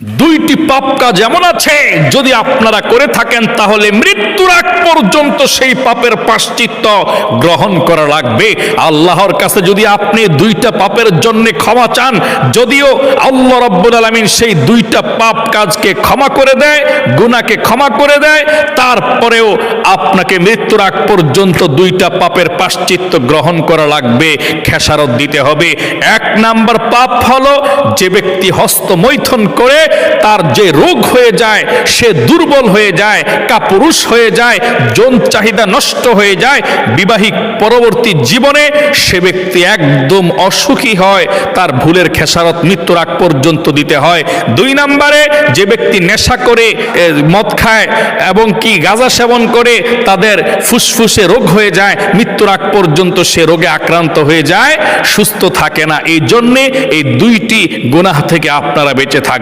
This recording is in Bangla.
দুইটি পাপ কাজ এমন আছে, যদি আপনারা করে থাকেন তাহলে মৃত্যুর আগ পর্যন্ত সেই পাপের পাশ্চিত্য গ্রহণ করা লাগবে। আল্লাহর কাছে যদি আপনি দুইটা পাপের জন্য ক্ষমা চান, যদিও আল্লাহ রব্বুল আলমিন সেই দুইটা পাপ কাজকে ক্ষমা করে দেয় গুনাকে ক্ষমা করে দেয়, তারপরেও আপনাকে মৃত্যুর আগ পর্যন্ত দুইটা পাপের পাশ্চিত্য গ্রহণ করা লাগবে, খেসারত দিতে হবে। এক নাম্বার পাপ হলো যে ব্যক্তি হস্তমৈথন করে তার যে রোগ হয়ে যায়, সে দুর্বল হয়ে যায়, কাপুরুষ হয়ে যায়, যৌন চাহিদা নষ্ট হয়ে যায়, বিবাহিক পরবর্তী জীবনে সে ব্যক্তি একদম অসুখী হয়, তার ভুলের খেসারত মৃত্যুর আগ পর্যন্ত দিতে হয়। দুই নম্বরে, যে ব্যক্তি নেশা করে মদ খায় এবং কি গাঁজা সেবন করে, তাদের ফুসফুসে রোগ হয়ে যায়, মৃত্যুর আগ পর্যন্ত সে রোগে আক্রান্ত হয়ে যায়, সুস্থ থাকে না। এই জন্যে এই দুইটি গুনাহ থেকে আপনারা বেঁচে থাকবেন।